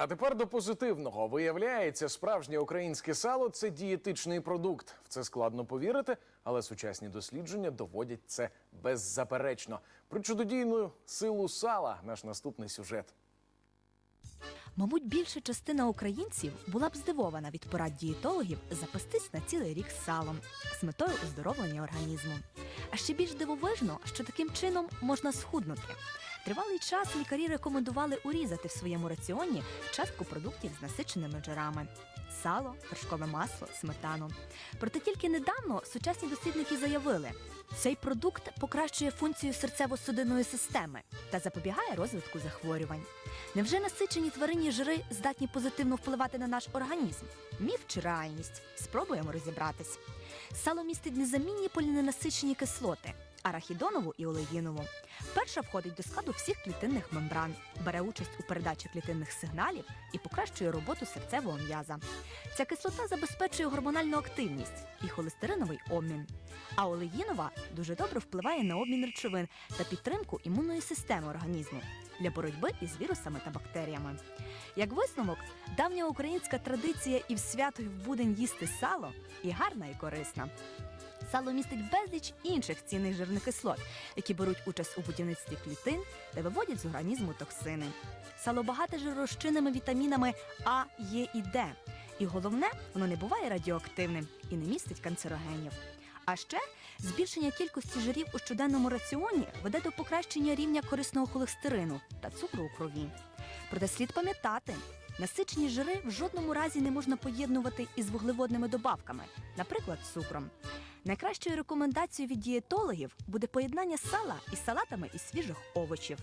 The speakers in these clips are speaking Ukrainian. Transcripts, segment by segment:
А тепер до позитивного. Виявляється, справжнє українське сало це дієтичний продукт. В це складно повірити, але сучасні дослідження доводять це беззаперечно. Про чудодійну силу сала наш наступний сюжет. Мабуть, більша частина українців була б здивована від порад дієтологів запастись на цілий рік салом з метою оздоровлення організму. А ще більш дивовижно, що таким чином можна схуднути. Тривалий час лікарі рекомендували урізати в своєму раціоні частку продуктів з насиченими жирами. Сало, вершкове масло, сметану. Проте тільки недавно сучасні дослідники заявили, цей продукт покращує функцію серцево-судинної системи та запобігає розвитку захворювань. Невже насичені тваринні жири здатні позитивно впливати на наш організм? Міф чи реальність? Спробуємо розібратись. Сало містить незамінні поліненасичені кислоти арахідонову і олеїнову. Перша входить до складу всіх клітинних мембран, бере участь у передачі клітинних сигналів і покращує роботу серцевого м'яза. Ця кислота забезпечує гормональну активність і холестериновий обмін. А олеїнова дуже добре впливає на обмін речовин та підтримку імунної системи організму для боротьби із вірусами та бактеріями. Як висновок, давня українська традиція і в свято, і в будень їсти сало і гарна, і корисна. Сало містить безліч інших цінних жирних кислот, які беруть участь у будівництві клітин та виводять з організму токсини. Сало багате жиророзчинними вітамінами А, Е і Д. І головне, воно не буває радіоактивним і не містить канцерогенів. А ще збільшення кількості жирів у щоденному раціоні веде до покращення рівня корисного холестерину та цукру у крові. Проте слід пам'ятати, насичені жири в жодному разі не можна поєднувати із вуглеводними добавками, наприклад, цукром. Найкращою рекомендацією від дієтологів буде поєднання сала із салатами із свіжих овочів.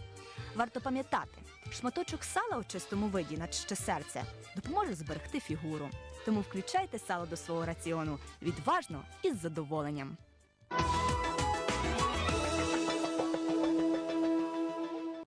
Варто пам'ятати, шматочок сала у чистому виді, наче серце, допоможе зберегти фігуру. Тому включайте сало до свого раціону відважно і з задоволенням.